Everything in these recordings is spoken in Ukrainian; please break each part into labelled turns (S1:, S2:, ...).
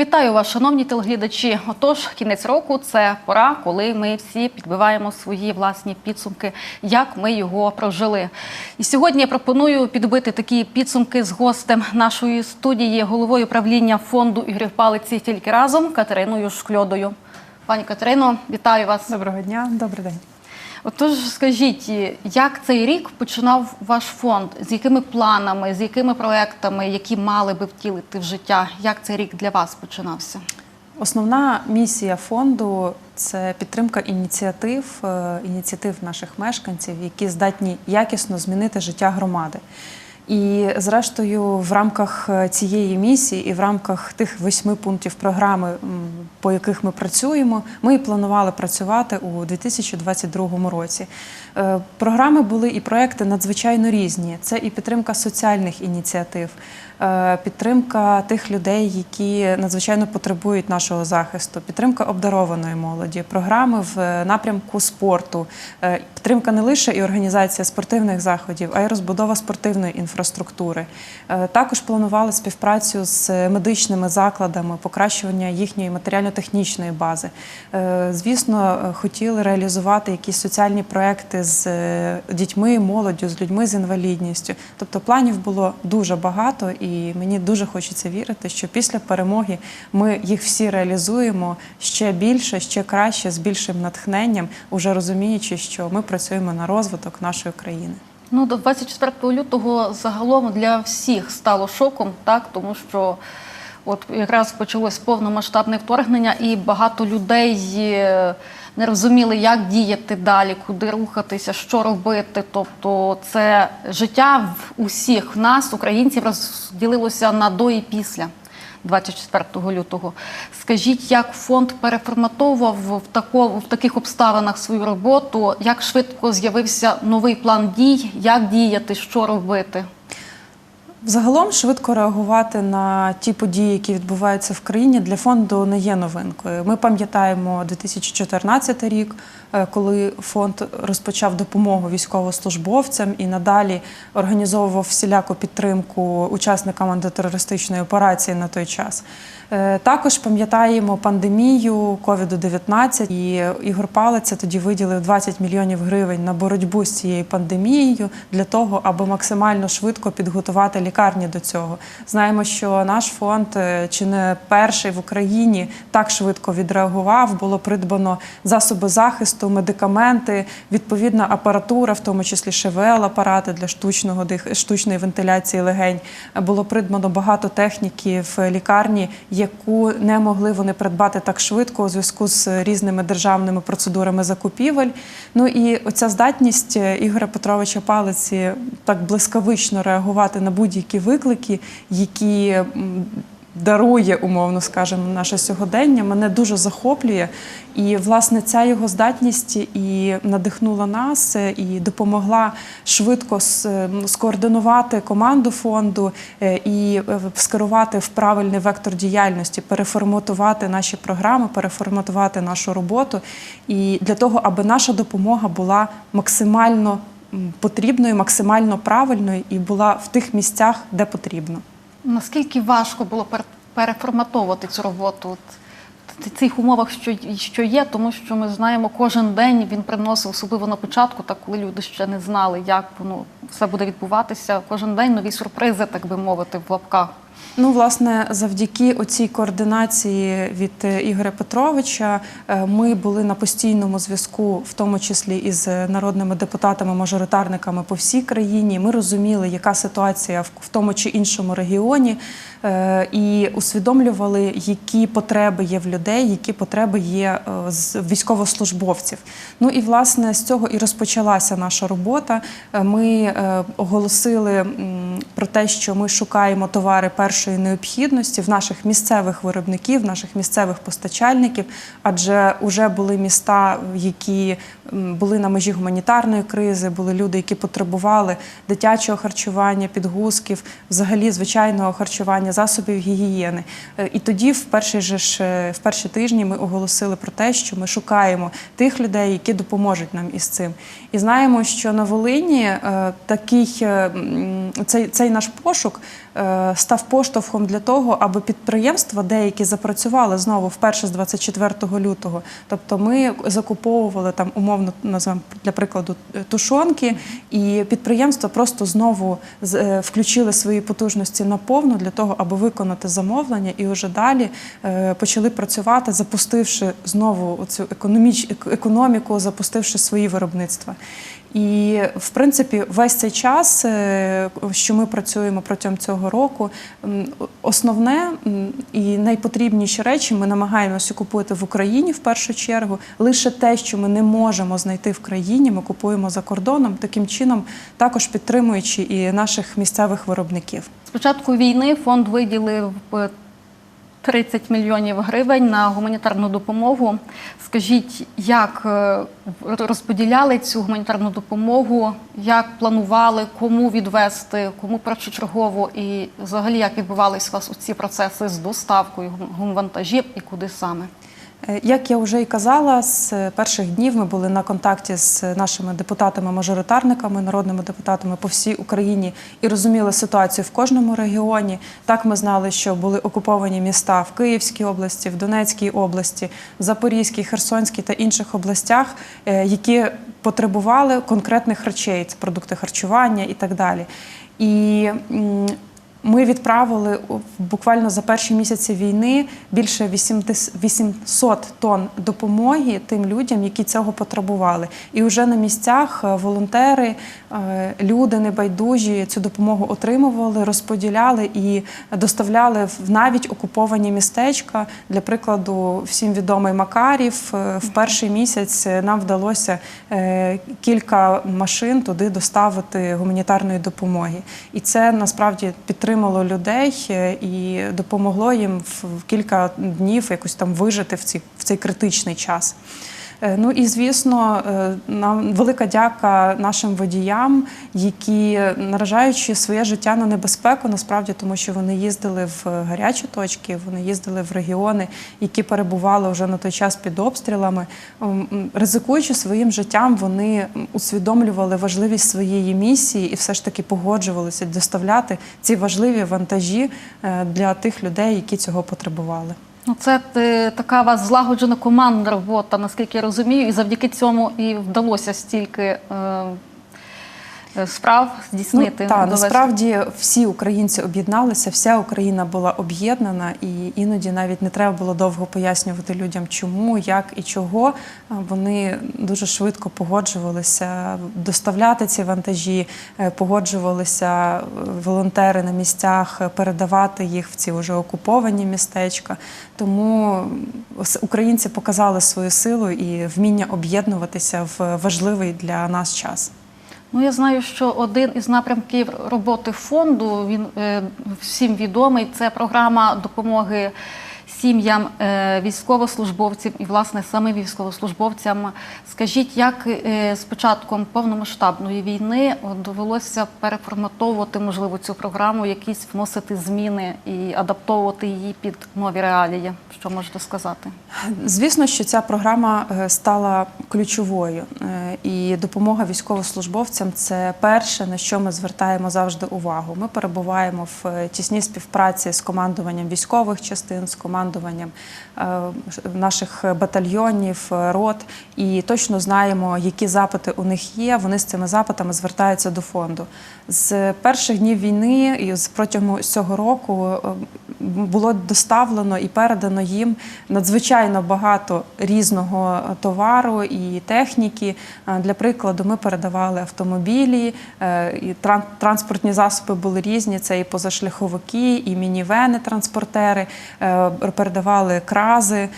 S1: Вітаю вас, шановні телеглядачі. Отож, кінець року це пора, коли ми всі підбиваємо свої власні підсумки, як ми його прожили. І сьогодні я пропоную підбити такі підсумки з гостем нашої студії, головою правління фонду ігри в палиці тільки разом Катериною Шкльодою. Пані Катерино, вітаю вас.
S2: Доброго дня, добрий день.
S1: Отож, скажіть, як цей рік починав ваш фонд? З якими планами, з якими проектами, які мали би втілити в життя? Як цей рік для вас починався?
S2: Основна місія фонду це підтримка ініціатив, е, ініціатив наших мешканців, які здатні якісно змінити життя громади. І, зрештою, в рамках е, цієї місії і в рамках тих восьми пунктів програми, по яких ми працюємо, ми і планували працювати у 2022 році. Е, Програми були і проекти надзвичайно різні. Це і підтримка соціальних ініціатив, е, підтримка тих людей, які надзвичайно потребують нашого захисту, підтримка обдарованої молоді, програми в напрямку спорту, підтримка не лише і організація спортивних заходів, а й розбудова спортивної інфраструктури. Е, Також планували співпрацю з медичними закладами, покращування їхньої матеріально-технічної бази. Е, Звісно, е, хотіли реалізувати якісь соціальні проекти з дітьми, молоддю, з людьми з інвалідністю. Тобто планів було дуже багато, і мені дуже хочеться вірити, що після перемоги ми їх всі реалізуємо ще більше, ще краще, з більшим натхненням, уже розуміючи, що ми працюємо на розвиток нашої країни.
S1: Ну, до 24 лютого загалом для всіх стало шоком, так тому що от якраз почалось повномасштабне вторгнення, і багато людей е, не розуміли, як діяти далі, куди рухатися, що робити. Тобто, це життя в усіх нас, українців, розділилося на до і після. 24 лютого. Скажіть, як фонд переформатовував в, тако, в таких обставинах свою роботу? Як швидко з'явився новий план дій? Як діяти, що робити?
S2: Взагалом швидко реагувати на ті події, які відбуваються в країні, для фонду не є новинкою. Ми пам'ятаємо 2014 рік, е, коли фонд розпочав допомогу військовослужбовцям і надалі організовував всіляку підтримку учасникам антитерористичної операції на той час. Е, Також пам'ятаємо пандемію COVID-19 і Ігор Палиця тоді виділив 20 мільйонів гривень на боротьбу з цією пандемією для того, аби максимально швидко підготувати лікарні до цього. Знаємо, що наш фонд е, чи не перший в Україні так швидко відреагував. Було придбано засоби захисту, медикаменти, відповідна апаратура, в тому числі ШВЛ-апарати для штучного дих... штучної вентиляції легень. Було придбано багато техніки в лікарні, яку не могли вони придбати так швидко у зв'язку з різними державними процедурами закупівель. Ну і оця здатність е, Ігоря Петровича Палиці так блискавично реагувати на будь-які виклики, які дарує, умовно скажемо, наше сьогодення, мене дуже захоплює. І, власне, ця його здатність і надихнула нас, е, і допомогла швидко скоординувати команду фонду е, і е, скерувати в правильний вектор діяльності, переформатувати наші програми, переформатувати нашу роботу. І для того, аби наша допомога була максимально потрібною, максимально правильною і була в тих місцях, де потрібно.
S1: Наскільки важко було переформатовувати цю роботу в цих умовах, що, що є, тому що ми знаємо, кожен день він приносив, особливо на початку, так коли люди ще не знали, як воно все буде відбуватися. Кожен день нові сюрпризи, так би мовити, в лапках.
S2: Ну, власне, завдяки оцій координації від е, Ігоря Петровича е, ми були на постійному зв'язку, в тому числі із народними депутатами-мажоритарниками по всій країні. Ми розуміли, яка ситуація в тому чи іншому регіоні, і усвідомлювали, які потреби є в людей, які потреби є е, з військовослужбовців. Ну і власне з цього і розпочалася наша робота. Е, Ми е, оголосили про те, що ми шукаємо товари першої необхідності в наших місцевих виробників, наших місцевих постачальників, адже вже були міста, які були на межі гуманітарної кризи, були люди, які потребували дитячого харчування, підгузків, взагалі звичайного харчування, засобів гігієни. Е, І тоді, в перші ж е, в перші тижні, ми оголосили про те, що ми шукаємо тих людей, які допоможуть нам із цим. І знаємо, що на Волині е, такий цей, цей наш пошук став поштовхом для того, аби підприємства деякі запрацювали знову вперше з 24 лютого. Тобто ми закуповували там умовно назвемо для прикладу тушонки, і підприємства просто знову включили свої потужності на повну для того, аби виконати замовлення, і вже далі е, почали працювати, запустивши знову цю економіч... ек- економіку, запустивши свої виробництва. І в принципі, весь цей час, е, що ми працюємо протягом цього року, основне і найпотрібніші речі ми намагаємося купувати в Україні в першу чергу. Лише те, що ми не можемо знайти в країні, ми купуємо за кордоном, таким чином також підтримуючи і наших місцевих виробників.
S1: Початку війни фонд виділив е, 30 мільйонів гривень на гуманітарну допомогу. Скажіть, як е, розподіляли цю гуманітарну допомогу, як планували, кому відвести, кому першочергово, і взагалі як відбувались у вас ці процеси з доставкою гум- гумвантажів і куди саме?
S2: Е, Як я вже і казала, з перших днів ми були на контакті з нашими депутатами-мажоритарниками, народними депутатами по всій Україні і розуміли ситуацію в кожному регіоні. Так ми знали, що були окуповані міста в Київській області, в Донецькій області, в Запорізькій, Херсонській та інших областях, е, які потребували конкретних речей, це продукти харчування і так далі. І ми відправили буквально за перші місяці війни більше 80 800 тонн допомоги тим людям, які цього потребували. І вже на місцях е, волонтери, люди небайдужі цю допомогу отримували, розподіляли і доставляли в навіть окуповані містечка. Для прикладу, всім відомий Макарів. Е, В перший місяць нам вдалося е, кілька машин туди доставити гуманітарної допомоги. І це насправді підтримало людей е, і допомогло їм в кілька днів якось там вижити в цей, в цей критичний час. Е, Ну і звісно, е, нам велика дяка нашим водіям, які наражаючи своє життя на небезпеку, насправді тому, що вони їздили в гарячі точки, вони їздили в регіони, які перебували вже на той час під обстрілами. Ризикуючи своїм життям, вони усвідомлювали важливість своєї місії і все ж таки погоджувалися доставляти ці важливі вантажі е, для тих людей, які цього потребували.
S1: Ну, це е, така у вас злагоджена командна робота, наскільки я розумію, і завдяки цьому і вдалося стільки е, справ здійснити.
S2: Ну, та, насправді всі українці об'єдналися, вся Україна була об'єднана, і іноді навіть не треба було довго пояснювати людям, чому, як і чого. Вони дуже швидко погоджувалися доставляти ці вантажі, е, погоджувалися е, волонтери на місцях е, передавати їх в ці вже окуповані містечка. Тому українці показали свою силу і вміння об'єднуватися в важливий для нас час.
S1: Ну, я знаю, що один із напрямків роботи фонду він е, всім відомий. Це програма допомоги сім'ям е, військовослужбовців і, власне, саме військовослужбовцям. Скажіть, як е, з початком повномасштабної війни довелося переформатовувати, можливо, цю програму, якісь вносити зміни і адаптовувати її під нові реалії? Що можете сказати?
S2: Звісно, що ця програма е, стала ключовою, і допомога військовослужбовцям це перше, на що ми звертаємо завжди увагу. Ми перебуваємо в тісній співпраці з командуванням військових частин, з командуванням е, наших батальйонів, е, рот, і точно знаємо, які запити у них є. Вони з цими запитами звертаються до фонду. З перших днів війни і протягом цього року е, було доставлено і передано їм надзвичайно багато різного товару і техніки. Для прикладу, ми передавали автомобілі, і транспортні засоби були різні. Це і позашляховики, і мінівени, транспортери, передавали крази,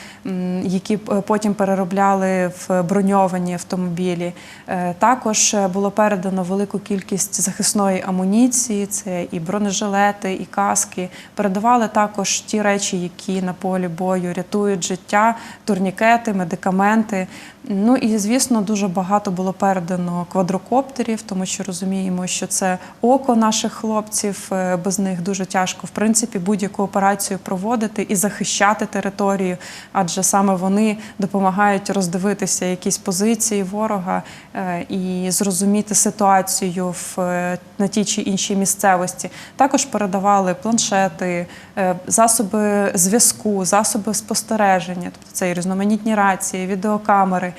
S2: які потім переробляли в броньовані автомобілі. Е, Також е, було передано велику кількість захисної амуніції, це і бронежилети, і каски. Передавали також ті речі, які на полі бою рятують життя, турнікети, медикаменти. Ну і звісно, дуже багато було передано квадрокоптерів, тому що розуміємо, що це око наших хлопців. е, Без них дуже тяжко в принципі будь-яку операцію проводити і захистити. Захищати територію, адже саме вони допомагають роздивитися якісь позиції ворога е, і зрозуміти ситуацію в е, на тій чи іншій місцевості. Також передавали планшети, е, засоби зв'язку, засоби спостереження, тобто це і різноманітні рації, відеокамери,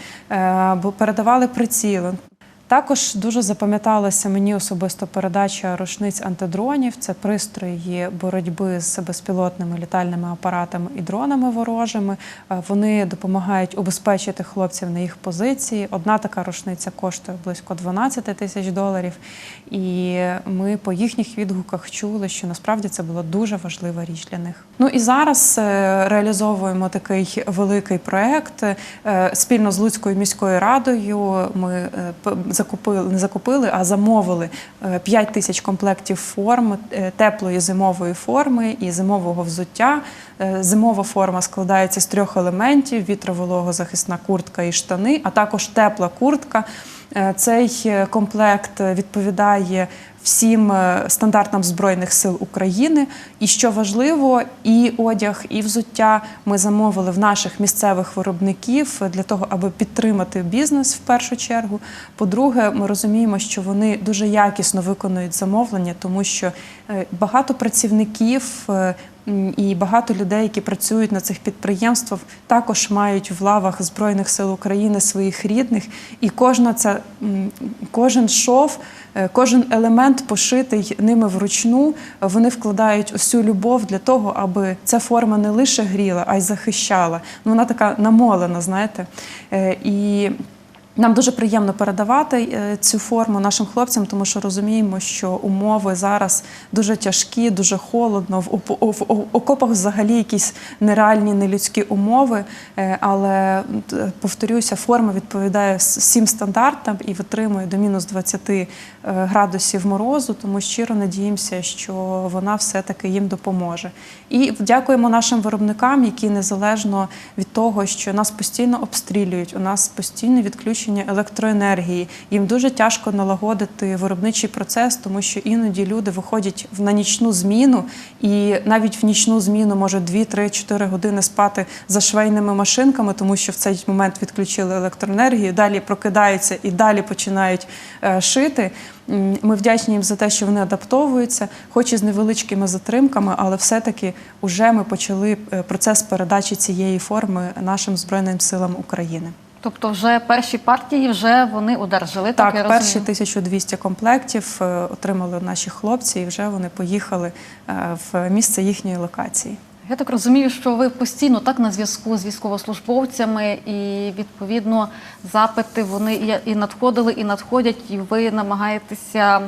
S2: передавали приціли. Також дуже запам'яталася мені особисто передача рушниць антидронів. Це пристрої боротьби з безпілотними літальними апаратами і дронами ворожими. Е, Вони допомагають убезпечити хлопців на їх позиції. Одна така рушниця коштує близько 12 тисяч доларів. І ми по їхніх відгуках чули, що насправді це була дуже важлива річ для них. Ну і зараз е, реалізовуємо такий великий проект е, спільно з Луцькою міською радою. Ми закупили, не закупили, а замовили 5 тисяч комплектів форм е, теплої зимової форми і зимового взуття. Е, Зимова форма складається з трьох елементів: вітровологозахисна куртка і штани, а також тепла куртка. Е, Цей е, комплект відповідає всім е, стандартам Збройних сил України. І що важливо, і одяг, і взуття ми замовили в наших місцевих виробників для того, аби підтримати бізнес в першу чергу. По-друге, ми розуміємо, що вони дуже якісно виконують замовлення, тому що багато працівників. І багато людей, які працюють на цих підприємствах, також мають в лавах Збройних сил України своїх рідних. І кожна ця, кожен шов, е, кожен елемент пошитий ними вручну. Вони вкладають усю любов для того, аби ця форма не лише гріла, а й захищала. Ну, вона така намолена, знаєте. Е, І нам дуже приємно передавати е, цю форму нашим хлопцям, тому що розуміємо, що умови зараз дуже тяжкі, дуже холодно. В окопах взагалі якісь нереальні нелюдські умови. Е, Але повторюся, форма відповідає всім стандартам і витримує до мінус 20 е, градусів морозу. Тому щиро надіємося, що вона все-таки їм допоможе. І дякуємо нашим виробникам, які незалежно від того, що нас постійно обстрілюють, у нас постійне відключення електроенергії. Їм дуже тяжко налагодити виробничий процес, тому що іноді люди виходять на нічну зміну, і навіть в нічну зміну можуть 2, 3, 4 години спати за швейними машинками, тому що в цей момент відключили електроенергію, далі прокидаються і далі починають е, шити. Ми вдячні їм за те, що вони адаптовуються, хоч і з невеличкими затримками, але все-таки вже ми почали е, процес передачі цієї форми нашим Збройним силам України.
S1: Тобто, вже перші партії вже вони одержали. Так, я
S2: перші
S1: розумію.
S2: 1200 комплектів е, отримали наші хлопці, і вже вони поїхали е, в місце їхньої локації.
S1: Я так розумію, що ви постійно так на зв'язку з військовослужбовцями, і відповідно запити вони і- надходили, і надходять, і ви намагаєтеся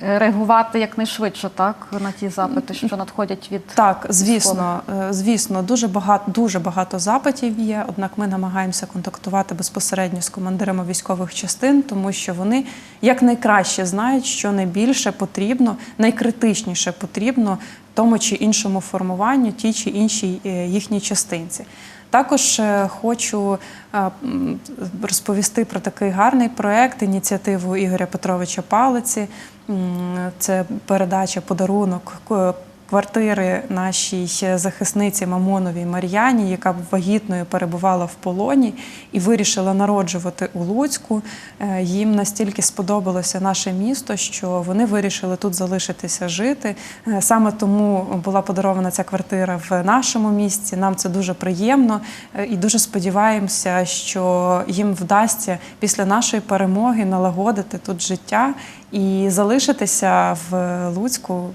S1: реагувати якнайшвидше, так на ті запити, що надходять від
S2: Так, звісно, е, звісно, дуже багато дуже багато запитів є. Однак ми намагаємося контактувати безпосередньо з командирами військових частин, тому що вони якнайкраще знають, що найбільше потрібно, найкритичніше потрібно тому чи іншому формуванню, тій чи іншій е, їхній частинці. Також е, хочу е, розповісти про такий гарний проект, ініціативу Ігоря Петровича Палиці. Це передача подарунок квартири нашій захисниці Мамоновій Мар'яні, яка вагітною перебувала в полоні і вирішила народжувати у Луцьку. Е, Їм настільки сподобалося наше місто, що вони вирішили тут залишитися жити. Е, Саме тому була подарована ця квартира в нашому місті. Нам це дуже приємно е, і дуже сподіваємося, що їм вдасться після нашої перемоги налагодити тут життя і залишитися в Луцьку.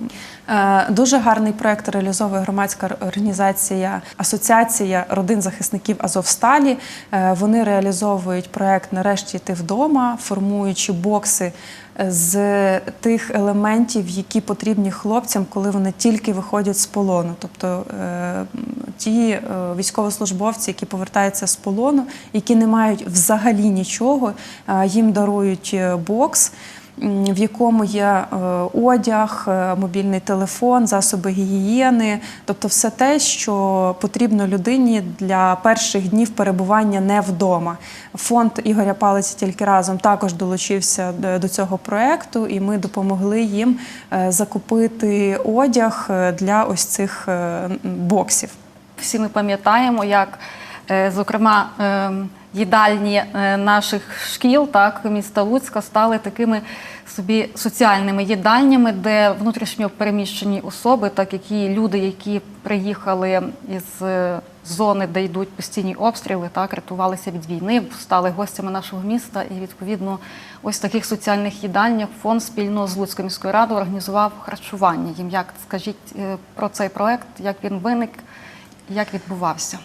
S2: Е, Дуже гарний проект реалізовує громадська організація Асоціація родин захисників Азовсталі. Е, Вони реалізовують проект Нарешті ти вдома, формуючи бокси з тих елементів, які потрібні хлопцям, коли вони тільки виходять з полону. Тобто е, ті е, військовослужбовці, які повертаються з полону, які не мають взагалі нічого, е, їм дарують е, бокс. В якому є е, одяг, е, мобільний телефон, засоби гігієни, тобто все те, що потрібно людині для перших днів перебування не вдома. Фонд Ігоря Палиці тільки разом також долучився до- цього проекту, і ми допомогли їм е, закупити одяг для ось цих боксів.
S1: Всі ми пам'ятаємо, як, зокрема, е, їдальні е, наших шкіл, так, міста Луцька стали такими собі соціальними їдальнями, де внутрішньо переміщені особи, так які люди, які приїхали із е, зони, де йдуть постійні обстріли, так, рятувалися від війни, стали гостями нашого міста. І відповідно, ось таких соціальних їдальнях фонд спільно з Луцькою міською радою організував харчування. Їм як скажіть е, про цей проект, як він виник, як відбувався?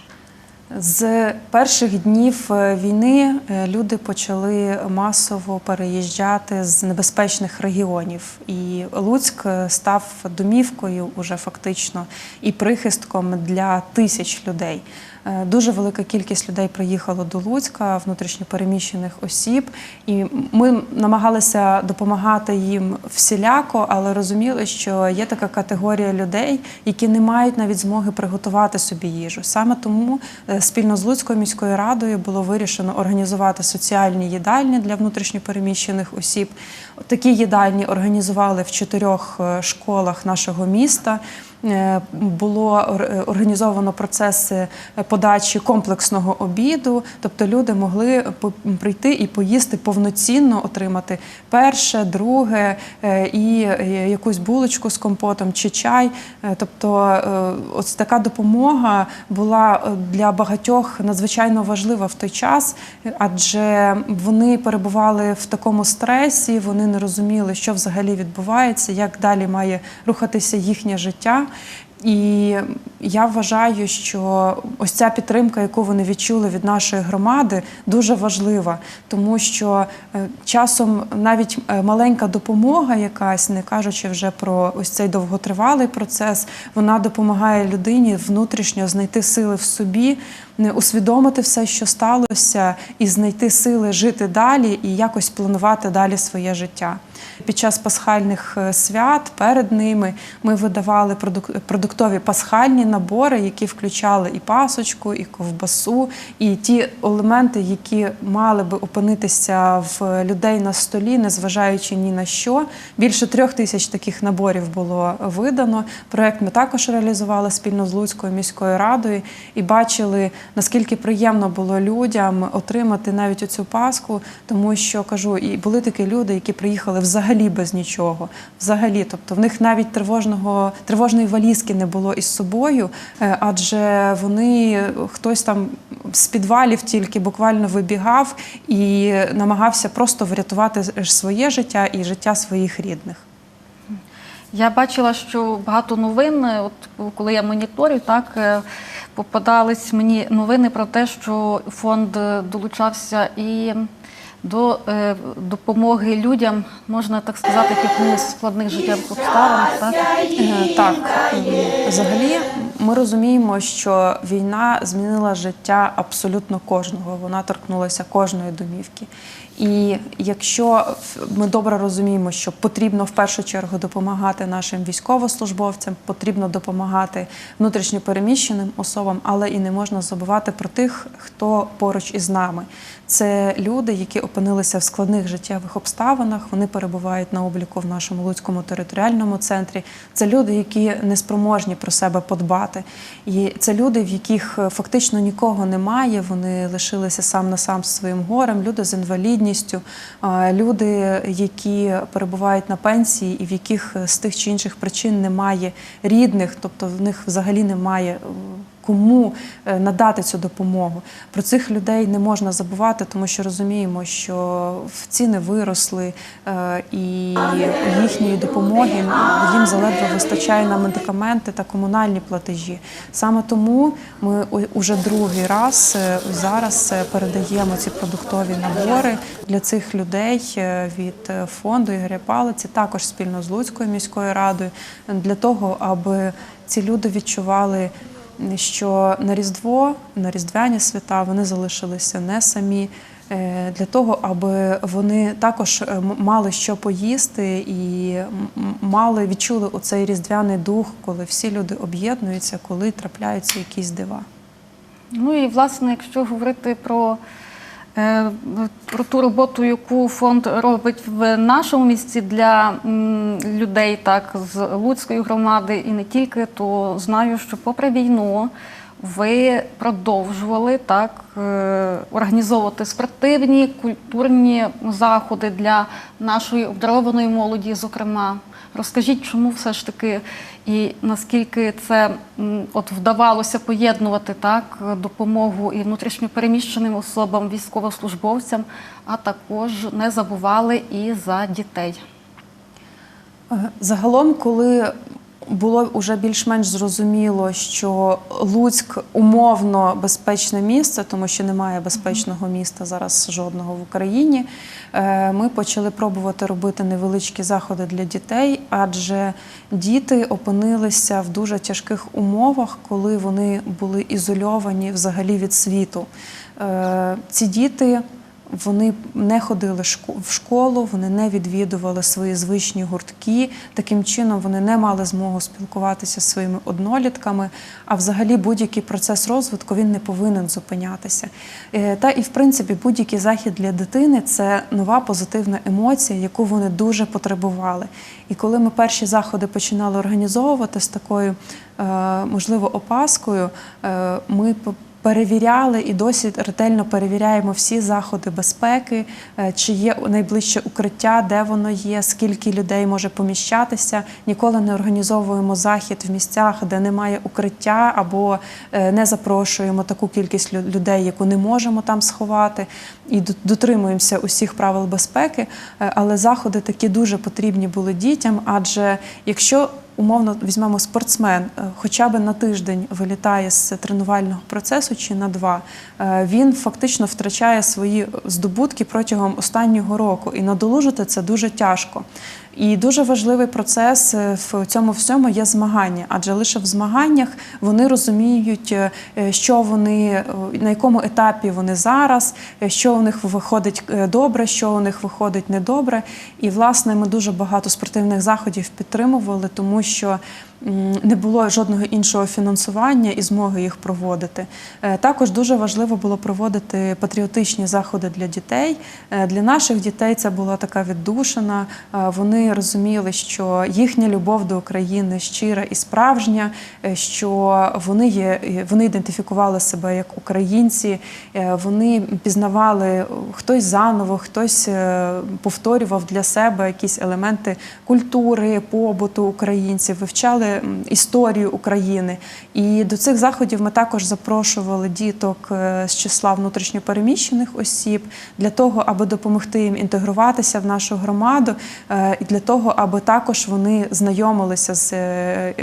S2: З перших днів е, війни е, люди почали масово переїжджати з небезпечних регіонів, і Луцьк е, став домівкою уже фактично і прихистком для тисяч людей. Е, Дуже велика кількість людей приїхало до Луцька, внутрішньопереміщених осіб, і ми намагалися допомагати їм всіляко, але розуміли, що є така категорія людей, які не мають навіть змоги приготувати собі їжу. Саме тому е, спільно з Луцькою міською радою було вирішено організувати соціальні їдальні для внутрішньопереміщених осіб. Такі їдальні організували в чотирьох е, школах нашого міста. Е, Було е, організовано процеси подачі комплексного обіду, тобто люди могли прийти і поїсти повноцінно, отримати перше, друге е, і якусь булочку з компотом чи чай. Тобто, ось така допомога була для багатьох надзвичайно важлива в той час, адже вони перебували в такому стресі, вони не розуміли, що взагалі відбувається, як далі має рухатися їхнє життя. І я вважаю, що ось ця підтримка, яку вони відчули від нашої громади, дуже важлива, тому що е, часом навіть е, маленька допомога, якась, не кажучи вже про ось цей довготривалий процес, вона допомагає людині внутрішньо знайти сили в собі, не усвідомити все, що сталося, і знайти сили жити далі і якось планувати далі своє життя. Під час пасхальних е, свят перед ними ми видавали продук- продуктові пасхальні набори, які включали і пасочку, і ковбасу, і ті елементи, які мали би опинитися в людей на столі, незважаючи ні на що. Більше трьох тисяч таких наборів було видано. Проект ми також реалізували спільно з Луцькою міською радою і бачили, наскільки приємно було людям отримати навіть оцю паску, тому що кажу, і були такі люди, які приїхали взагалі без нічого. Взагалі, тобто в них навіть тривожного тривожної валізки не було із собою, е, адже вони хтось там з підвалів тільки буквально вибігав і намагався просто врятувати своє життя і життя своїх рідних.
S1: Я бачила, що багато новин, е, от коли я моніторю, так е, попадались мені новини про те, що фонд е, долучався і до е, допомоги людям, можна так сказати, в складних життєвих обставин. Так?
S2: Е, Так, взагалі ми розуміємо, що війна змінила життя абсолютно кожного. Вона торкнулася кожної домівки. І якщо ми добре розуміємо, що потрібно в першу чергу допомагати нашим військовослужбовцям, потрібно допомагати внутрішньопереміщеним особам, але і не можна забувати про тих, хто поруч із нами. Це люди, які опинилися в складних життєвих обставинах. Вони перебувають на обліку в нашому Луцькому територіальному центрі. Це люди, які не спроможні про себе подбати. І це люди, в яких е, фактично нікого немає. Вони лишилися сам на сам своїм горем, люди з інвалідністю, а, люди, які перебувають на пенсії, і в яких е, з тих чи інших причин немає рідних, тобто в них взагалі немає. Кому е, надати цю допомогу про цих людей не можна забувати, тому що розуміємо, що ціни виросли е, і їхньої допомоги їм заледве вистачає на медикаменти та комунальні платежі. Саме тому ми уже другий раз е, зараз передаємо ці продуктові набори для цих людей від фонду Ігоря Палиці, також спільно з Луцькою міською радою, для того, аби ці люди відчували що на Різдво, на Різдвяні свята вони залишилися не самі. е, Для того, аби вони також е, мали що поїсти і мали відчули оцей різдвяний дух, коли всі люди об'єднуються, коли трапляються якісь дива.
S1: Ну і власне, якщо говорити про, про ту роботу, яку фонд робить в нашому місті для людей, так з Луцької громади і не тільки, то знаю, що попри війну ви продовжували так е, організовувати спортивні, культурні заходи для нашої обдарованої молоді, зокрема. Розкажіть, чому все ж таки і наскільки це от вдавалося поєднувати так допомогу і внутрішньопереміщеним особам, військовослужбовцям, а також не забували і за дітей.
S2: Е, Загалом, коли було вже більш-менш зрозуміло, що Луцьк умовно безпечне місце, тому що немає безпечного міста зараз жодного в Україні. е, Ми почали пробувати робити невеличкі заходи для дітей, адже діти опинилися в дуже тяжких умовах, коли вони були ізольовані взагалі від світу. Е, Ці діти вони не ходили в школу, вони не відвідували свої звичні гуртки. Таким чином вони не мали змогу спілкуватися зі своїми однолітками. А взагалі будь-який процес розвитку він не повинен зупинятися. Е, Та і в принципі будь-який захід для дитини це нова позитивна емоція, яку вони дуже потребували. І коли ми перші заходи починали організовувати з такою, е, можливо, опаскою, е, ми перевіряли і досі ретельно перевіряємо всі заходи безпеки, е, чи є найближче укриття, де воно є, скільки людей може поміщатися. Ніколи не організовуємо захід в місцях, де немає укриття, або е, не запрошуємо таку кількість людей, яку не можемо там сховати. І дотримуємося усіх правил безпеки. Е, Але заходи такі дуже потрібні були дітям, адже якщо умовно візьмемо спортсмен, е, хоча б на тиждень вилітає з тренувального процесу чи на два, е, він фактично втрачає свої здобутки протягом останнього року, і надолужити це дуже тяжко. І дуже важливий процес е, в цьому всьому є змагання, адже лише в змаганнях вони розуміють, е, що вони е, на якому етапі вони зараз, що у них виходить добре, що у них виходить недобре. І власне ми дуже багато спортивних заходів підтримували, тому що не було жодного іншого фінансування і змоги їх проводити. Е, Також дуже важливо було проводити патріотичні заходи для дітей. Е, Для наших дітей це була така віддушина. Е, Вони розуміли, що їхня любов до України щира і справжня, що вони є, вони ідентифікували себе як українці, вони пізнавали хтось заново, хтось повторював для себе якісь елементи культури, побуту українців, вивчали м, історію України. І до цих заходів ми також запрошували діток е, з числа внутрішньопереміщених осіб для того, аби допомогти їм інтегруватися в нашу громаду, е, і для того, аби також вони знайомилися з е,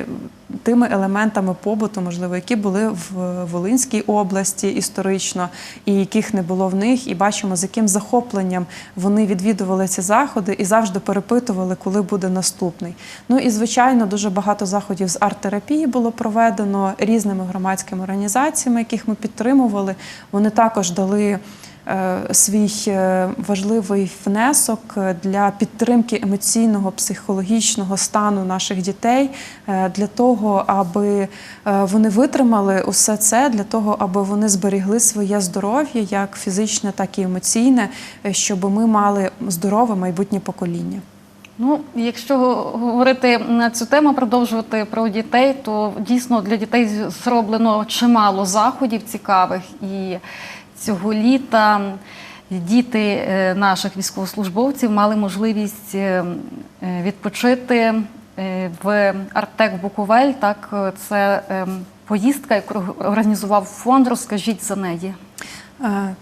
S2: тими елементами побуту, можливо, які були в Волинській області історично, і яких не було в них. І бачимо, з яким захопленням вони відвідували ці заходи і завжди перепитували, коли буде наступний. Ну і звичайно, дуже багато заходів з арт-терапії було проведено різними громадськими організаціями, яких ми підтримували. Вони також дали. Е, Свій е, важливий внесок е, для підтримки емоційного психологічного стану наших дітей, для того, аби вони витримали усе це, для того, аби вони зберігли своє здоров'я, як фізичне, так і емоційне, щоб ми мали здорове майбутнє покоління.
S1: Ну, якщо говорити на цю тему, продовжувати про дітей, то дійсно для дітей зроблено чимало заходів цікавих. І цього літа діти е, наших військовослужбовців мали можливість е, е, відпочити в Артек Буковель. Так, це поїздка, яку організував фонд. Розкажіть за неї.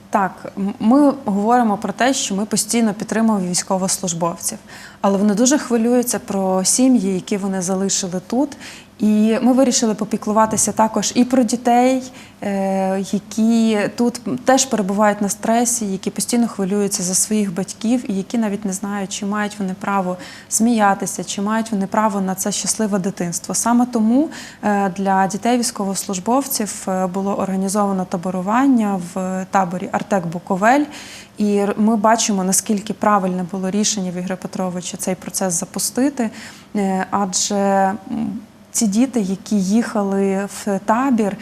S2: Так, ми говоримо про те, що ми постійно підтримуємо військовослужбовців, але вони дуже хвилюються про сім'ї, які вони залишили тут. І ми вирішили попіклуватися також і про дітей, е, які тут теж перебувають на стресі, які постійно хвилюються за своїх батьків, і які навіть не знають, чи мають вони право сміятися, чи мають вони право на це щасливе дитинство. Саме тому е, для дітей військовослужбовців е, було організовано таборування в таборі Артек Буковель. І ми бачимо, наскільки правильне було рішення в Ігоря Петровича цей процес запустити, адже ці діти, які їхали в табір, е,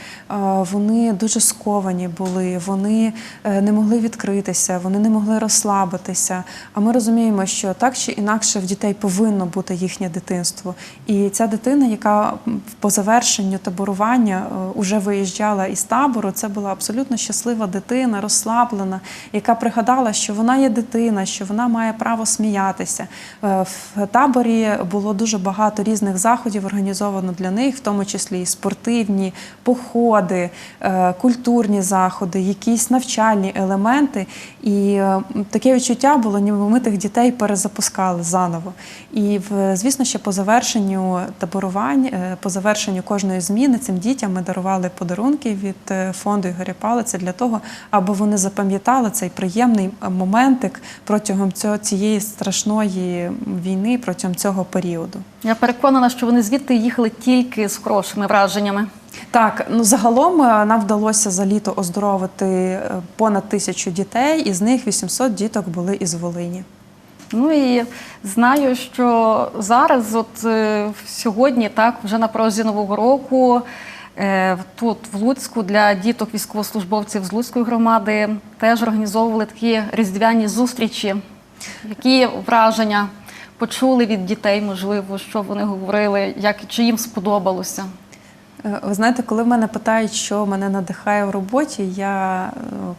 S2: вони дуже сковані були, вони е, не могли відкритися, вони не могли розслабитися. А ми розуміємо, що так чи інакше в дітей повинно бути їхнє дитинство. І ця дитина, яка по завершенню таборування вже виїжджала із табору, це була абсолютно щаслива дитина, розслаблена, яка пригадала, що вона є дитина, що вона має право сміятися. Е, В таборі було дуже багато різних заходів організовано для них, в тому числі і спортивні, походи, е, культурні заходи, якісь навчальні елементи. І е, таке відчуття було, ніби ми тих дітей перезапускали заново. І звісно, ще по завершенню таборувань, е, по завершенню кожної зміни цим дітям ми дарували подарунки від фонду Ігоря Палиця для того, аби вони запам'ятали цей приємний моментик протягом цього цієї страшної війни, протягом цього періоду.
S1: Я переконана, що вони звідти їхали тільки з хорошими враженнями.
S2: Так, ну загалом е, нам вдалося за літо оздоровити е, понад тисячу дітей, із них 800 діток були із Волині.
S1: Ну і знаю, що зараз, от е, сьогодні, так, вже на порозі нового року, е, тут в Луцьку для діток військовослужбовців з Луцької громади теж організовували такі різдвяні зустрічі. Які враження почули від дітей, можливо, що вони говорили, як чи їм сподобалося?
S2: Е, Ви знаєте, коли мене питають, що мене надихає в роботі, я е,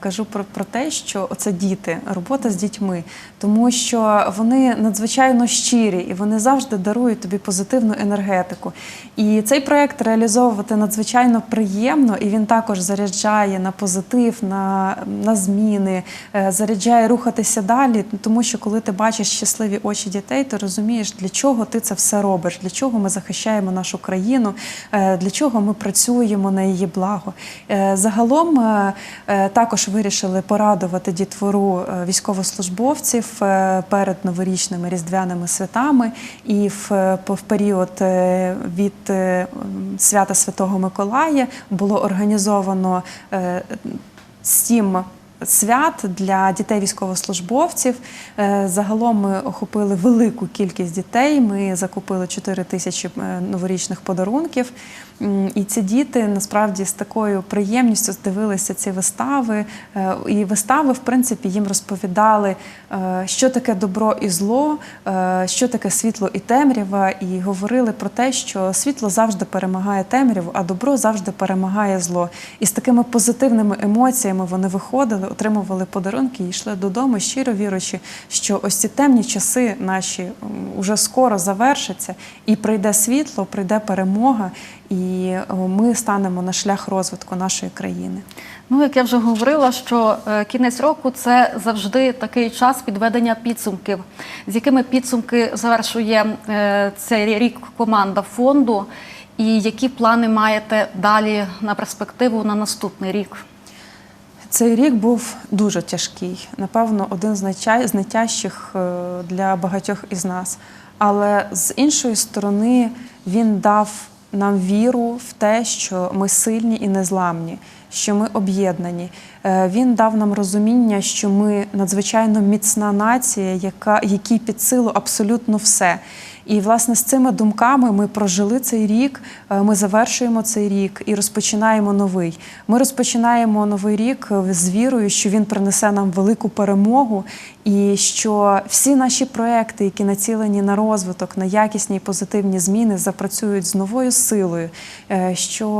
S2: кажу про, про те, що це діти, робота з дітьми, тому що вони надзвичайно щирі і вони завжди дарують тобі позитивну енергетику. І цей проект реалізовувати надзвичайно приємно, і він також заряджає на позитив, на, на зміни, е, заряджає рухатися далі. Тому що коли ти бачиш щасливі очі дітей, ти розумієш, для чого ти це все робиш, для чого ми захищаємо нашу країну, для чого ми працюємо на її благо. Е, Загалом е, е, також вирішили порадувати дітвору військовослужбовців перед новорічними різдвяними святами і в, період від свята Святого Миколая було організовано сім свят для дітей військовослужбовців. Е, Загалом ми охопили велику кількість дітей. Ми закупили 4 тисячі е, новорічних подарунків. І ці діти насправді з такою приємністю дивилися ці вистави. Е, І вистави, в принципі, їм розповідали, що таке добро і зло, що таке світло і темрява, і говорили про те, що світло завжди перемагає темряву, а добро завжди перемагає зло. І з такими позитивними емоціями вони виходили, отримували подарунки і йшли додому, щиро вірячи, що ось ці темні часи наші м, уже скоро завершаться, і прийде світло, прийде перемога, і е, ми станемо на шлях розвитку нашої країни.
S1: Ну, як я вже говорила, що е, кінець року це завжди такий час підведення підсумків, з якими підсумки завершує е, цей рік команда фонду, і які плани маєте далі на перспективу на наступний рік.
S2: Цей рік був дуже тяжкий, напевно, один з найтяжчих е, для багатьох із нас. Але з іншої сторони, він дав нам віру в те, що ми сильні і незламні, що ми об'єднані. Е, Він дав нам розуміння, що ми надзвичайно міцна нація, яка якій під силу абсолютно все. І власне з цими думками ми прожили цей рік. е, Ми завершуємо цей рік і розпочинаємо новий. Ми розпочинаємо новий рік е, з вірою, що він принесе нам велику перемогу, і що всі наші проекти, які націлені на розвиток, на якісні і позитивні зміни, запрацюють з новою силою. е, Що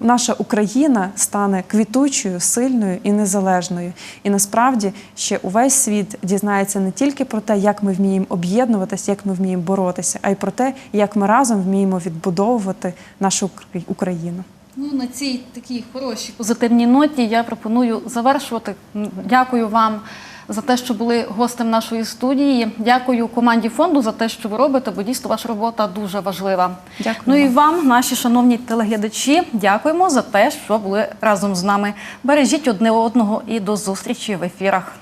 S2: наша Україна стане квітучою, сильною і незалежною. І насправді ще увесь світ дізнається не тільки про те, як ми вміємо об'єднуватися, як ми вміємо боротися, а й про те, як ми разом вміємо відбудовувати нашу Україну.
S1: Ну, на цій такій хорошій позитивній ноті я пропоную завершувати. Дякую вам за те, що були гостем нашої студії. Дякую команді фонду за те, що ви робите, бо дійсно ваша робота дуже важлива.
S2: Дякую
S1: Ну і вам, наші шановні телеглядачі, дякуємо за те, що були разом з нами. Бережіть одне одного і до зустрічі в ефірах.